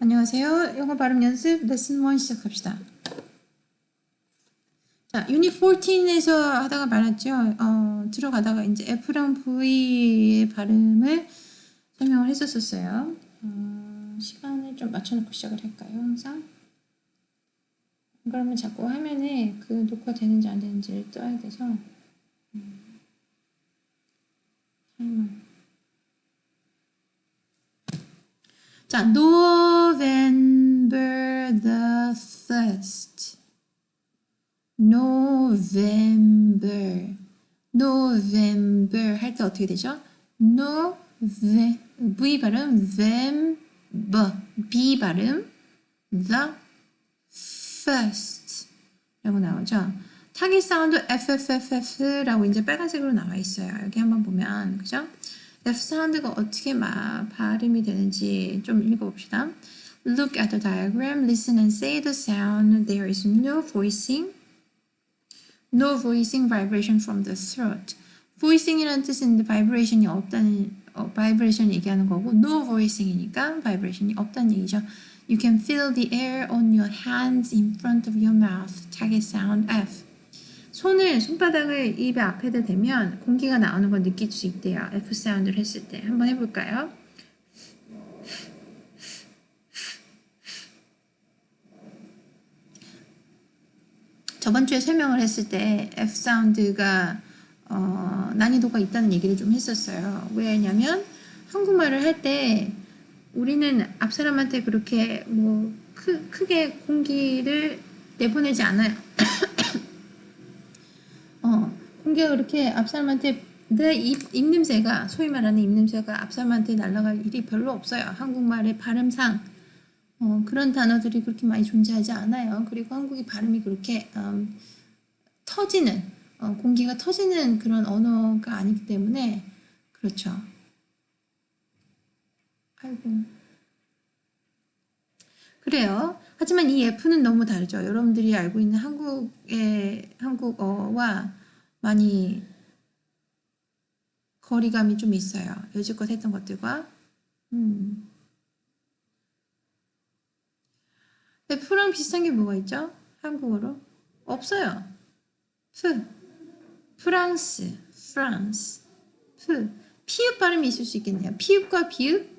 안녕하세요. 영어 발음 연습 레슨 1 시작합시다. 자, 유닛 14에서 하다가 말았죠. 어, 들어가다가 이제 F랑 V의 발음을 설명을 했었었어요. 어, 시간을 좀 맞춰놓고 시작을 할까요? 항상? 그러면 자꾸 화면에 그 녹화 되는지 안 되는지를 떠야 돼서 음,머. 자, November the 1st. November. November 할 때 어떻게 되죠? Nove V 발음 them B B 발음 the first 라고 나오죠. 타깃 사운드 FFFF라고 이제 빨간색으로 나와 있어요. 여기 한번 보면 그죠? F 사운드가 어떻게 막 발음이 되는지 좀 읽어봅시다. Look at the diagram, listen and say the sound. There is no voicing, no voicing vibration from the throat. voicing이라는 뜻인데 vibration이 없다는 어, vibration 얘기하는 거고 no voicing이니까 vibration이 없다는 얘기죠. You can feel the air on your hands in front of your mouth. target sound F. 손을 손바닥을 입에 앞에다 대면 공기가 나오는 걸 느낄 수 있대요. F 사운드를 했을 때 한번 해볼까요? 저번 주에 설명을 했을 때 F 사운드가 어, 난이도가 있다는 얘기를 좀 했었어요. 왜냐면 한국말을 할 때 우리는 앞 사람한테 그렇게 뭐 크, 크게 공기를 내보내지 않아요. 어, 공기가 그렇게 앞 사람한테 내 입, 입냄새가 소위 말하는 입냄새가 앞 사람한테 날아갈 일이 별로 없어요. 한국말의 발음상 어, 그런 단어들이 그렇게 많이 존재하지 않아요. 그리고 한국이 발음이 그렇게 음, 터지는 어, 공기가 터지는 그런 언어가 아니기 때문에 그렇죠. 아이고. 그래요. 하지만 이 F는 너무 다르죠. 여러분들이 알고 있는 한국의 한국어와 많이 거리감이 좀 있어요. 여지껏 했던 것들과. 음. F랑 비슷한 게 뭐가 있죠? 한국어로? 없어요. 프. 프랑스. 프랑스. 프. 피읍 발음이 있을 수 있겠네요. 피읍과 비읍?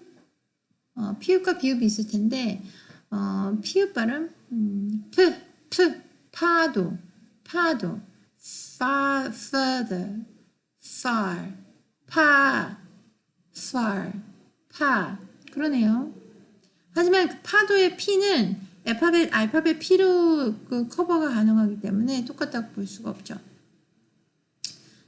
어, 피읍과 비읍이 있을 텐데, 어, 피읍 발음, 음, 프, 프, 파도, 파도, far, further, far, 파, far, 파. 그러네요. 하지만 그 파도의 P는 알파벳, 알파벳 P로 그 커버가 가능하기 때문에 똑같다고 볼 수가 없죠.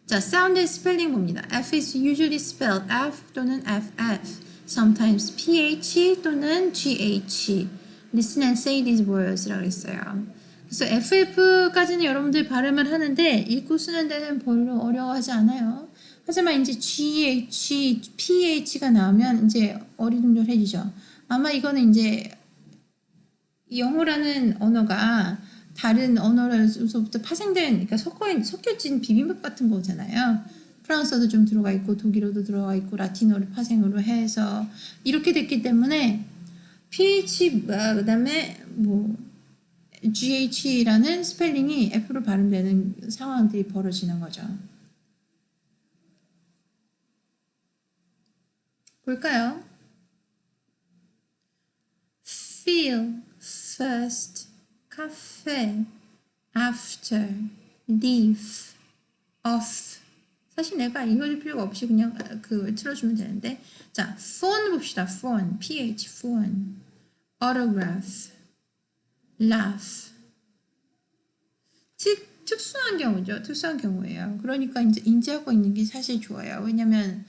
자, 사운드 스펠링 봅니다. F is usually spelled F 또는 FF. Sometimes PH 또는 GH. Listen and say these words라고 했어요. 그래서 FF까지는 여러분들 발음을 하는데 읽고 쓰는 데는 별로 어려워하지 않아요. 하지만 이제 GH, PH가 나오면 이제 어리둥절해지죠. 아마 이거는 이제 영어라는 언어가 다른 언어로부터 파생된, 그러니까 섞어, 섞여진 비빔밥 같은 거잖아요. 프랑스어도 좀 들어가 있고, 독일어도 들어가 있고, 라틴어를 파생으로 해서 이렇게 됐기 때문에 PH, 그 다음에 뭐, GH라는 스펠링이 F로 발음되는 상황들이 벌어지는 거죠. 볼까요? feel, first, cafe, after, leave, off. 사실 내가 읽어줄 필요가 없이 그냥 그 틀어주면 되는데 자, phone 봅시다. phone, ph, phone, autograph, laugh. 특, 특수한 경우죠. 특수한 경우예요. 그러니까 이제 인지하고 있는 게 사실 좋아요. 왜냐면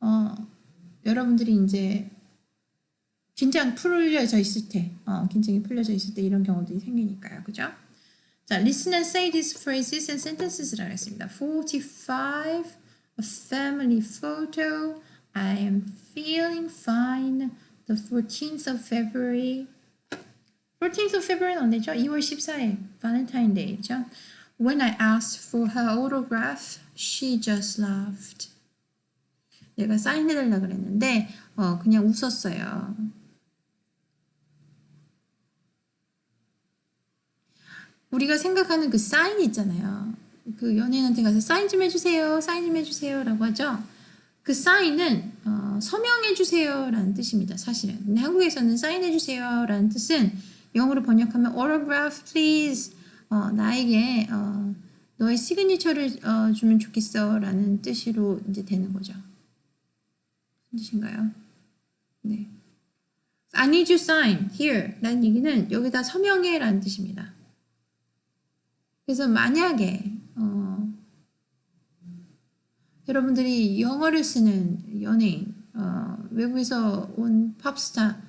어, 여러분들이 이제 긴장 풀려져 있을 때, 어, 긴장이 풀려져 있을 때 이런 경우들이 생기니까요. 그죠? 자, listen and say these phrases and sentences라고 했습니다. 45, a family photo, I am feeling fine, the 14th of February. 14th of February 언제죠? 2월 14일 발렌타인데이죠. When I asked for her autograph, she just laughed. 내가 사인해달라 그랬는데 어, 그냥 웃었어요. 우리가 생각하는 그 사인 있잖아요. 그 연예인한테 가서 사인 좀 해주세요, 사인 좀 해주세요 라고 하죠. 그 사인은 어, 서명해주세요 라는 뜻입니다. 사실은. 근데 한국에서는 사인해주세요 라는 뜻은 영어로 번역하면 autograph please 어, 나에게 어, 너의 시그니처를 어, 주면 좋겠어 라는 뜻으로 이제 되는 거죠. 뜻인가요? 네. I need you sign here 라는 얘기는 여기다 서명해 라는 뜻입니다. 그래서 만약에 어, 여러분들이 영어를 쓰는 연예인 어, 외국에서 온 팝스타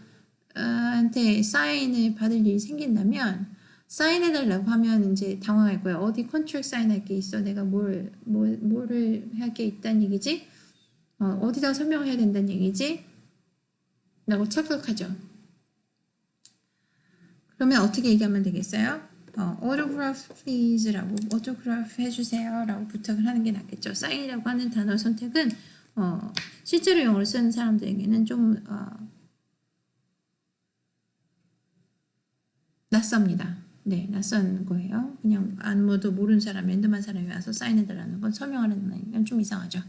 한테 사인을 받을 일이 생긴다면 사인해달라고 하면 이제 당황할 거예요. 어디 컨트랙 사인할 게 있어? 내가 뭘, 뭘 뭐를 할 게 있다는 얘기지? 어, 어디다 설명해야 된다는 얘기지? 라고 착각하죠. 그러면 어떻게 얘기하면 되겠어요? 어, autograph please라고 autograph 해주세요 라고 부탁을 하는 게 낫겠죠. 사인이라고 하는 단어 선택은 어, 실제로 영어를 쓰는 사람들에게는 좀 어, 낯섭니다. 네, 낯선 거예요. 그냥 아무도 모르는 사람, 랜덤한 사람이 와서 사인해달라는 건 설명하는 건좀 이상하죠.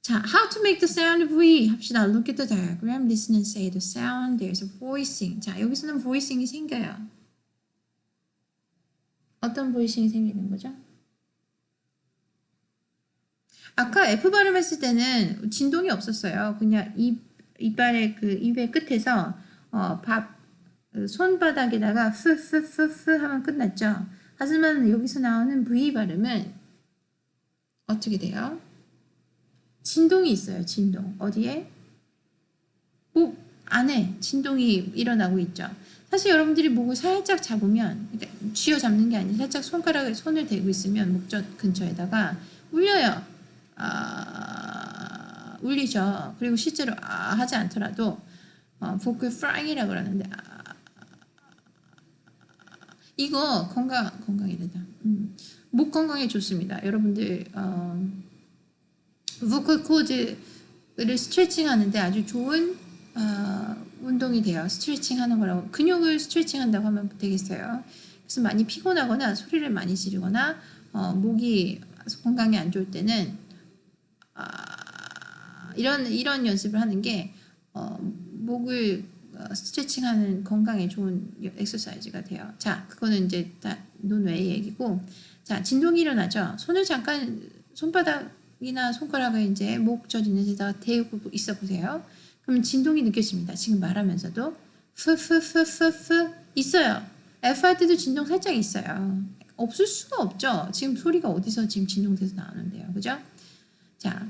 자, how to make the sound V 합시다. Look at the diagram, listen and say the sound. There's a voicing. 자, 여기서는 voicing이 생겨요. 어떤 voicing이 생기는 거죠? 아까 F 발음했을 때는 진동이 없었어요. 그냥 입 이빨의 그 입의 끝에서 어, 밥 손바닥에다가 프프프프 하면 끝났죠. 하지만 여기서 나오는 V 발음은 어떻게 돼요? 진동이 있어요. 진동. 어디에? 목 안에 진동이 일어나고 있죠. 사실 여러분들이 목을 살짝 잡으면 쥐어 잡는 게 아니라 살짝 손가락에 손을 대고 있으면 목젖 근처에다가 울려요. 아, 울리죠. 그리고 실제로 아 하지 않더라도 어, 보컬 프라잉이라고 그러는데 아, 이거 건강 건강이래다. 음, 목 건강에 좋습니다. 여러분들 어, 보컬 코드를 스트레칭 하는데 아주 좋은 어, 운동이 돼요. 스트레칭 하는 거라고 근육을 스트레칭 한다고 하면 되겠어요. 그래서 많이 피곤하거나 소리를 많이 지르거나 어, 목이 건강이 안 좋을 때는 아, 이런 이런 연습을 하는 게 어, 목을 어, 스트레칭하는 건강에 좋은 엑서사이즈가 돼요. 자, 그거는 이제 다 논외의 얘기고, 자 진동이 일어나죠. 손을 잠깐 손바닥이나 손가락을 이제 목젖 있는 데다가 대고 있어 보세요. 그럼 진동이 느껴집니다. 지금 말하면서도 프프프프프 있어요. F 할 때도 진동 살짝 있어요. 없을 수가 없죠. 지금 소리가 어디서 지금 진동돼서 나오는데요. 그죠? 자,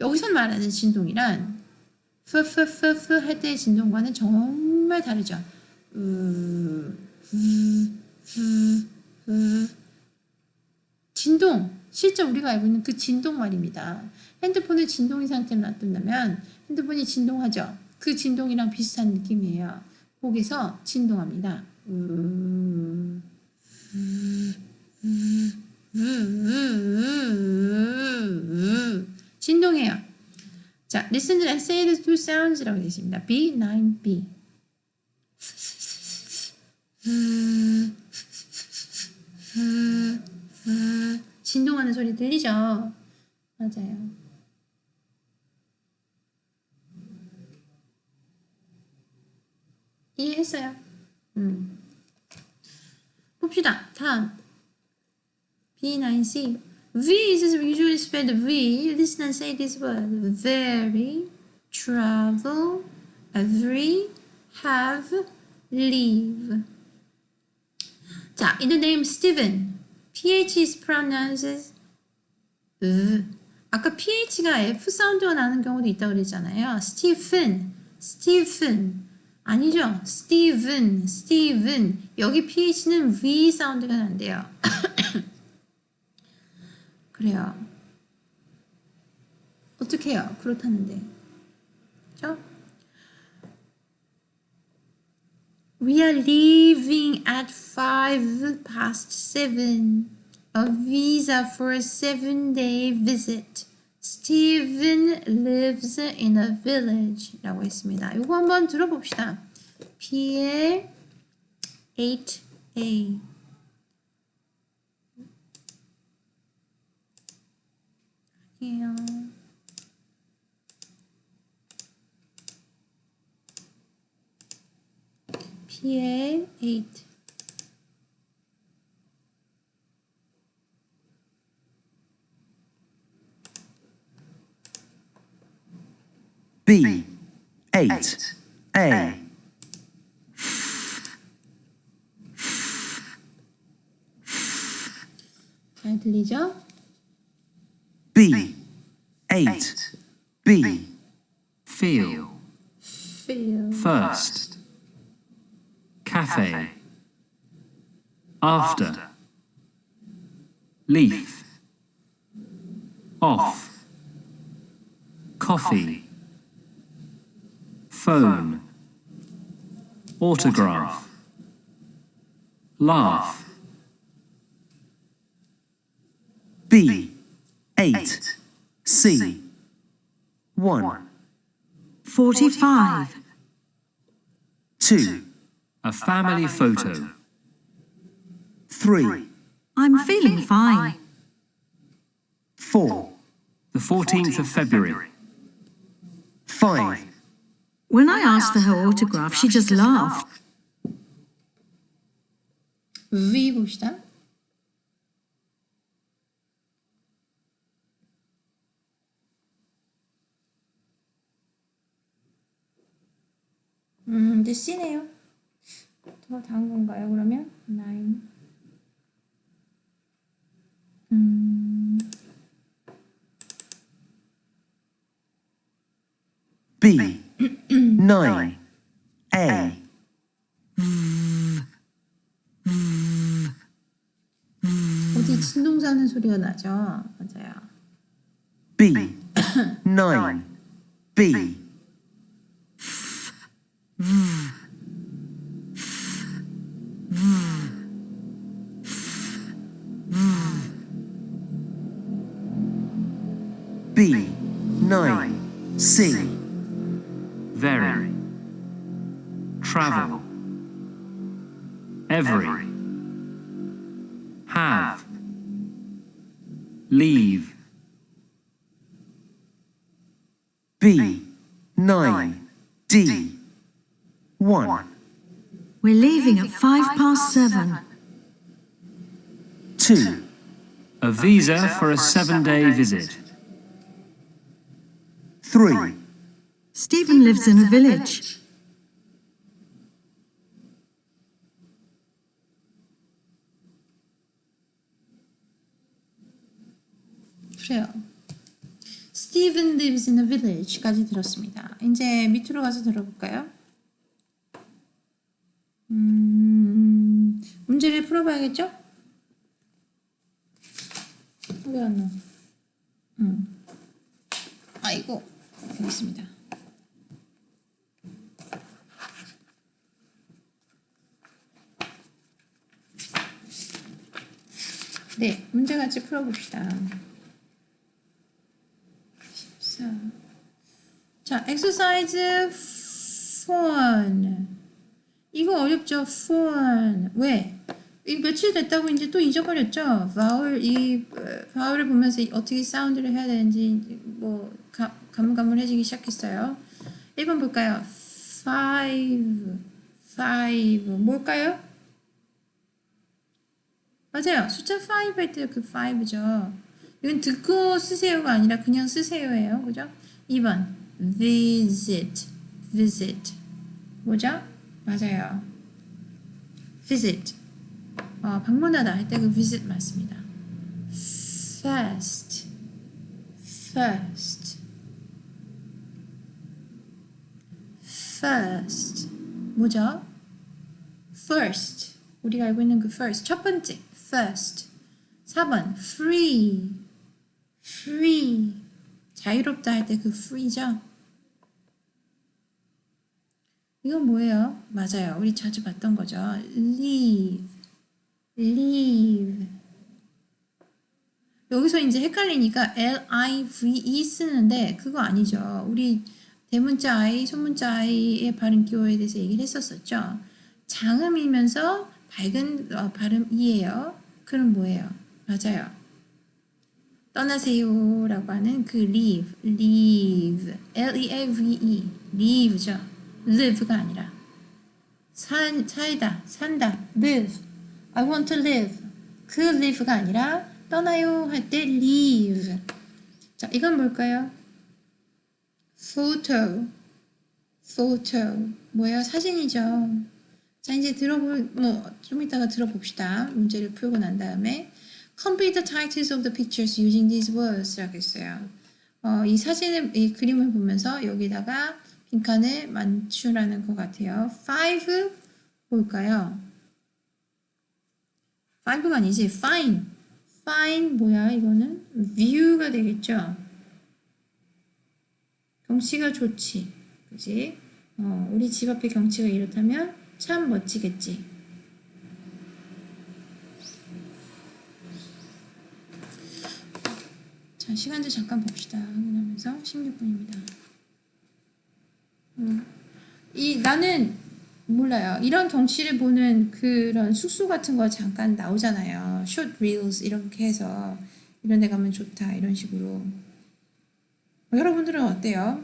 여기서 말하는 진동이란 프프프프 할 때의 진동과는 정말 다르죠. 진동, 실제 우리가 알고 있는 그 진동 말입니다. 핸드폰의 진동이 상태로 놔둔다면 핸드폰이 진동하죠. 그 진동이랑 비슷한 느낌이에요. 목에서 진동합니다. 으, 으, 으, 으, 으, 진동해요. 자, listen and say the two sounds라고 되어 있습니다. B, 9, B. 진동하는 소리 들리죠? 맞아요. 이해했어요. 음. 봅시다. 다음. B9C. V is usually spelled V. Listen and say this word. Very, travel, every, have, leave. 자, in the name Stephen, PH is pronounced 으. 아까 PH가 F 사운드가 나는 경우도 있다고 그랬잖아요. Stephen, Stephen. 아니죠. Stephen, Stephen. 여기 PH는 V 사운드가 난대요. 그래요. 어떻게 해요? 그렇다는데. 그죠? We are leaving at five past seven. A visa for a seven day visit. Stephen lives in a village. 라고 했습니다. 이거 한번 들어봅시다. PL 8A. 할게요. PL 8 B. 8. A. 8. B. Feel. Feel First. Cafe. After. Leaf. Off. Coffee. Phone. Autograph. Laugh. B. 8. C. 1. 45. 2. A family photo. 3. I'm feeling fine. 4. The 14th of February. 5. When I asked for her autograph, she just laughed. V 봅시 음, 이제 C네요. 더 다음 건가요, 그러면? 9. 음, B. 9. A. 어디 진동 사는 소리가 나죠? 맞아요. B. 9. B. B. Every. Have. Leave. B. 9. D. 1. We're leaving at five past seven. 2. A visa for a seven day visit. 3. Stephen lives in a village. 그래요. Steven lives in a village까지 들었습니다. 이제 밑으로 가서 들어볼까요? 음, 문제를 풀어봐야겠죠? 왜 안 나와? 음. 아이고, 여기 있습니다. 네, 문제 같이 풀어봅시다. 14. 자, exercise 4. 이거 어렵죠? 4. 왜? 이 며칠 됐다고 이제 또 잊어버렸죠? vowel, 이 어, vowel을 보면서 어떻게 사운드를 해야 되는지 뭐 가, 가물가물해지기 시작했어요. 1번 볼까요? 5. 5. 뭘까요? 맞아요. 숫자 5 할 때 그 5죠. 이건 듣고 쓰세요가 아니라 그냥 쓰세요예요. 그죠? 2번 visit visit 뭐죠? 맞아요. visit 어, 방문하다 할 때 그 visit 맞습니다. first first first 뭐죠? first 우리가 알고 있는 그 first 첫 번째 first 4번 free free 자유롭다 할 때 그 free죠. 이건 뭐예요? 맞아요. 우리 자주 봤던 거죠. leave leave 여기서 이제 헷갈리니까 L-I-V-E 쓰는데 그거 아니죠. 우리 대문자 I, 소문자 I의 발음 기호에 대해서 얘기를 했었었죠. 장음이면서 밝은 어, 발음이에요. 그럼 뭐예요? 맞아요. 떠나세요라고 하는 그 leave, leave, L-E-A-V-E, leave죠. live가 아니라 산, 살다, 산다, live. I want to live. 그 live가 아니라 떠나요 할 때 leave. 자, 이건 뭘까요? photo, photo. 뭐예요? 사진이죠. 자, 이제 들어볼, 뭐, 좀 이따가 들어봅시다. 문제를 풀고 난 다음에. Complete the titles of the pictures using these words. 라고 했어요. 어, 이 사진을, 이 그림을 보면서 여기다가 빈칸을 맞추라는 것 같아요. Five, 뭘까요? Five가 아니지. Fine. Fine, 뭐야, 이거는? View가 되겠죠? 경치가 좋지. 그지? 어, 우리 집 앞에 경치가 이렇다면 참 멋지겠지. 자, 시간도 잠깐 봅시다. 확인하면서 16분입니다. 음, 이 나는 몰라요. 이런 경치를 보는 그런 숙소 같은 거 잠깐 나오잖아요. 숏 릴스 이렇게 해서 이런 데 가면 좋다 이런 식으로. 어, 여러분들은 어때요?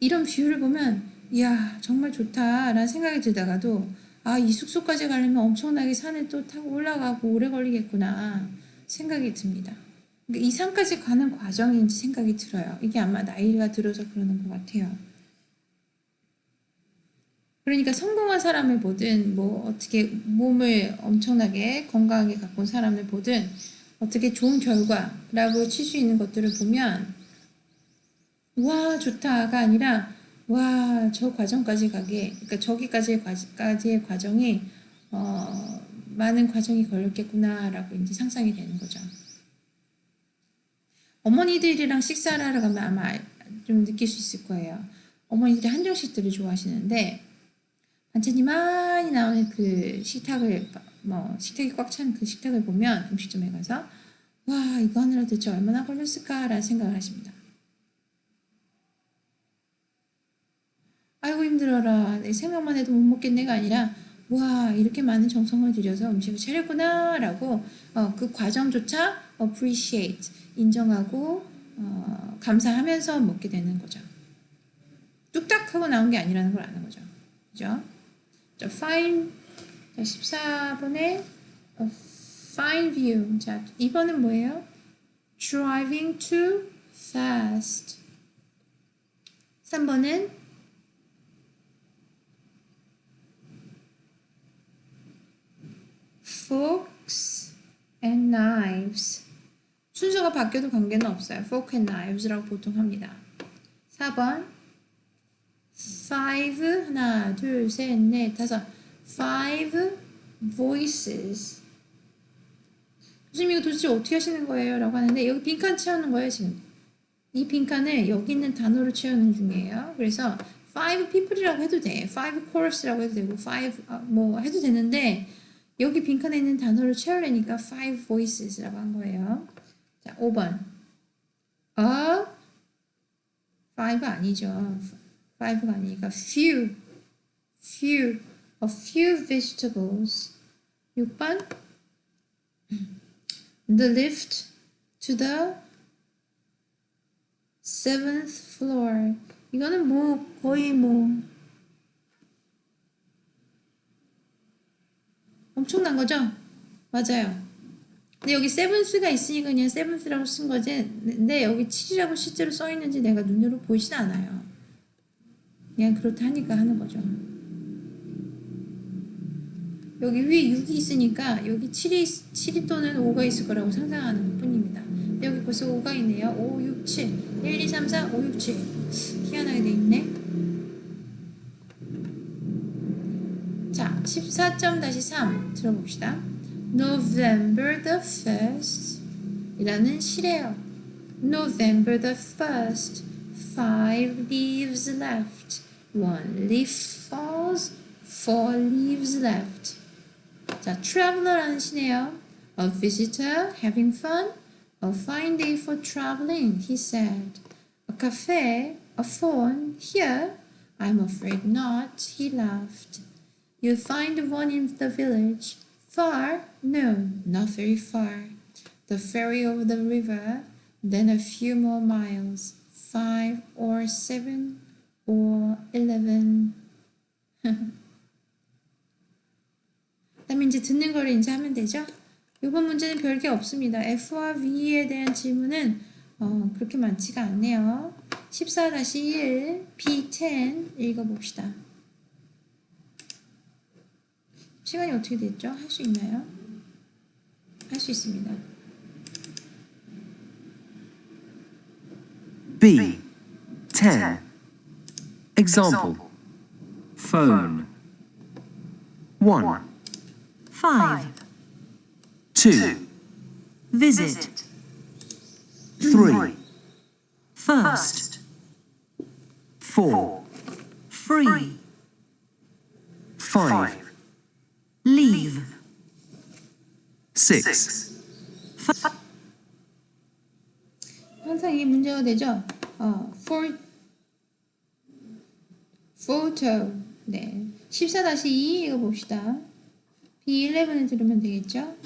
이런 뷰를 보면 이야 정말 좋다라는 생각이 들다가도 아 이 숙소까지 가려면 엄청나게 산을 또 타고 올라가고 오래 걸리겠구나 생각이 듭니다. 그러니까 이 산까지 가는 과정인지 생각이 들어요. 이게 아마 나이가 들어서 그러는 것 같아요. 그러니까 성공한 사람을 보든 뭐 어떻게 몸을 엄청나게 건강하게 갖고 온 사람을 보든 어떻게 좋은 결과라고 칠 수 있는 것들을 보면 와 좋다가 아니라 와 저 과정까지 가게 그러니까 저기까지의 과지의 과정이 어, 많은 과정이 걸렸겠구나라고 이제 상상이 되는 거죠. 어머니들이랑 식사를 하러 가면 아마 좀 느낄 수 있을 거예요. 어머니들이 한정식들을 좋아하시는데 반찬이 많이 나오는 그 식탁을 뭐 식탁이 꽉 찬 그 식탁을 보면 음식점에 가서 와 이거 하느라 대체 얼마나 걸렸을까라는 생각을 하십니다. 아이고 힘들어라 내 생각만 해도 못 먹겠네가 아니라 와 이렇게 많은 정성을 들여서 음식을 차렸구나라고 어, 그 과정조차 appreciate 인정하고 어, 감사하면서 먹게 되는 거죠. 뚝딱 하고 나온 게 아니라는 걸 아는 거죠. 그죠? 자, fine. 자, 14번에 a fine view. 자, 2번은 뭐예요? driving too fast. 3번은 forks and knives. 바뀌어도 관계는 없어요. fork and knives라고 보통 합니다. 4번. Five. 하나 둘 셋 넷 다섯. Five voices. 교수님 이거 도대체 어떻게 하시는 거예요? 라고 하는데 여기 빈칸 채우는 거예요 지금. 이 빈칸을 여기 있는 단어로 채우는 중이에요. 그래서 five people이라고 해도 돼. five chorus라고 해도 되고 five 어, 뭐 해도 되는데 여기 빈칸에 있는 단어를 채우려니까 five voices라고 한 거예요 자 5번 a five 아니죠 five가 아니니까 few, few, a few vegetables. 6번 the lift to the seventh floor. 이거는 뭐 거의 뭐 엄청난 거죠? 맞아요. 근데 여기 세븐스가 있으니까 그냥 세븐스라고 쓴 거지. 근데 여기 7이라고 실제로 써 있는지 내가 눈으로 보이진 않아요. 그냥 그렇다 하니까 하는 거죠. 여기 위에 6이 있으니까 여기 7이, 7이 또는 5가 있을 거라고 상상하는 것 뿐입니다. 여기 벌써 5가 있네요. 5, 6, 7. 1, 2, 3, 4, 5, 6, 7. 희한하게 돼 있네. 자, 14점 다시 3 들어봅시다. November the 1st 이라는 시래요. November the 1st. Five leaves left. One leaf falls. Four leaves left. 자, traveler라는 시네요. A visitor having fun. A fine day for traveling, he said. A cafe, a phone, here. I'm afraid not, he laughed. You'll find one in the village. Far? No, not very far. the ferry over the river, then a few more miles, five or seven or eleven. 그다음에 이제 듣는 거를 이제 하면 되죠. 이번 문제는 별게 없습니다. F와 V에 대한 질문은 어, 그렇게 많지가 않네요. 14-1 B10 읽어봅시다. 시간이 어떻게 됐죠? 할 수 있나요? 할 수 있습니다. B. 10. Example Phone. 1, 5. 2, Visit. 3, First. 4, Free. 5, Leave. 6, 항상 이게 문제가 되죠. 어, for photo. 네. 14-2 읽어봅시다. B11을 들으면 되겠죠?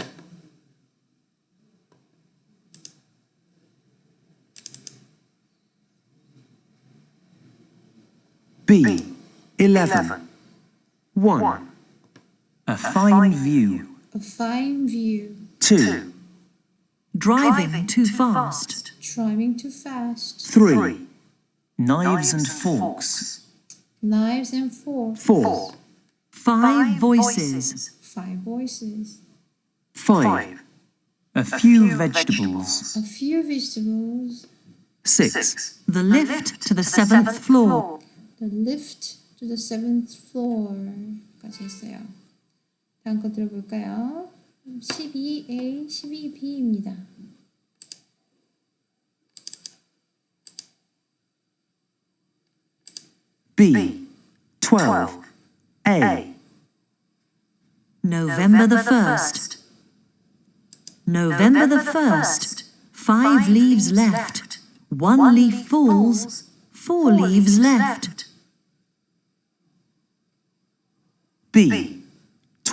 B. 11. 1, A fine view. A fine view. Two. Driving too fast. Driving too fast. Three. Knives and forks. Knives and forks. Four. Five voices. Five voices. Five. A few vegetables. A few vegetables. Six. The lift to the seventh floor. The lift to the seventh floor. 感谢 다음 거 들어볼까요? 12A, 12B입니다. B. 12. A. November the 1st. November the 1st. Five leaves left. One leaf falls. Four leaves left. B.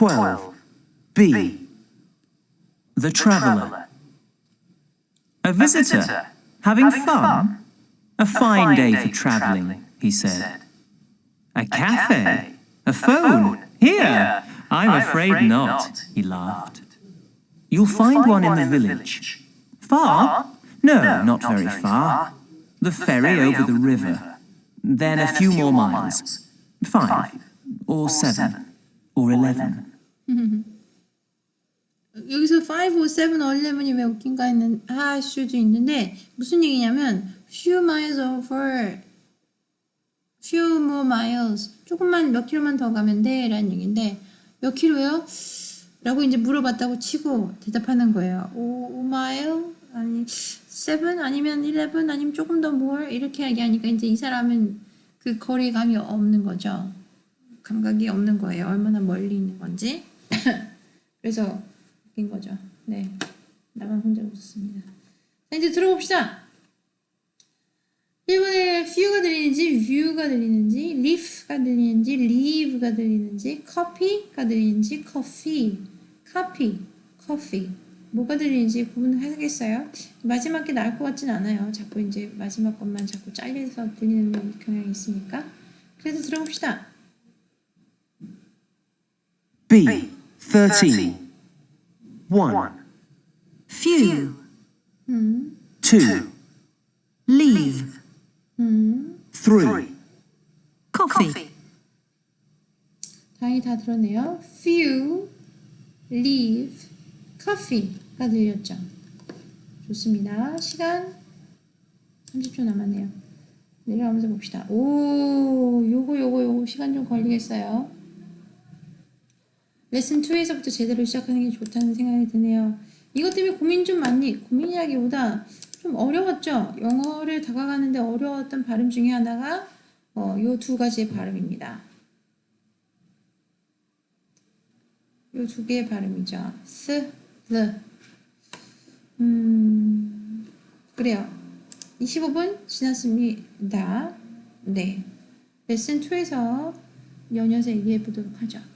12. B. The traveller. A visitor. Having fun? A fine day for travelling, he said. A cafe? A phone? Here? I'm afraid not, he laughed. You'll find one in the village. Far? No, not very far. The ferry over the river. Then a few more miles. Five, or seven, or eleven. 여기서 5, 7, 11이 왜 웃긴가 했는 할 수도 있는데 무슨 얘기냐면 few miles over few more miles. 조금만 몇 킬로만 더 가면 돼 라는 얘기인데 몇 킬로요? 라고 이제 물어봤다고 치고 대답하는 거예요. 5, 5 mile? 아니 7 아니면 11 아니면 조금 더 more? 이렇게 얘기하니까 이제 이 사람은 그 거리감이 없는 거죠. 감각이 없는 거예요. 얼마나 멀리 있는 건지 그래서 웃긴 거죠. 네. 나만 혼자 웃었습니다. 자, 이제 들어봅시다. 1번에 few가 들리는지, view가 들리는지, leaf가 들리는지, leave가 들리는지, copy가 들리는지, coffee, copy, coffee. 뭐가 들리는지 구분하겠어요? 마지막 게 나을 것 같진 않아요. 자꾸 이제 마지막 것만 자꾸 잘려서 들리는 경향이 있으니까. 그래도 들어봅시다. B. 13. 1, Few. 음, 2, Leave. 음. 3, Coffee. 다행히 다 들었네요. few, leave, coffee가 들렸죠. 좋습니다. 시간 30초 남았네요. 내려가면서 봅시다. 오, 요거 요거 요거 시간 좀 걸리겠어요. 레슨 2에서부터 제대로 시작하는 게 좋다는 생각이 드네요. 이것 때문에 고민 좀 많니? 고민이라기보다 좀 어려웠죠. 영어를 다가가는데 어려웠던 발음 중에 하나가 어, 요두 가지의 발음입니다. 요 두 개의 발음이죠. 스, the. 음, 그래요. 25분 지났습니다. 네. 레슨 2에서 연이어서 얘기해 보도록 하죠.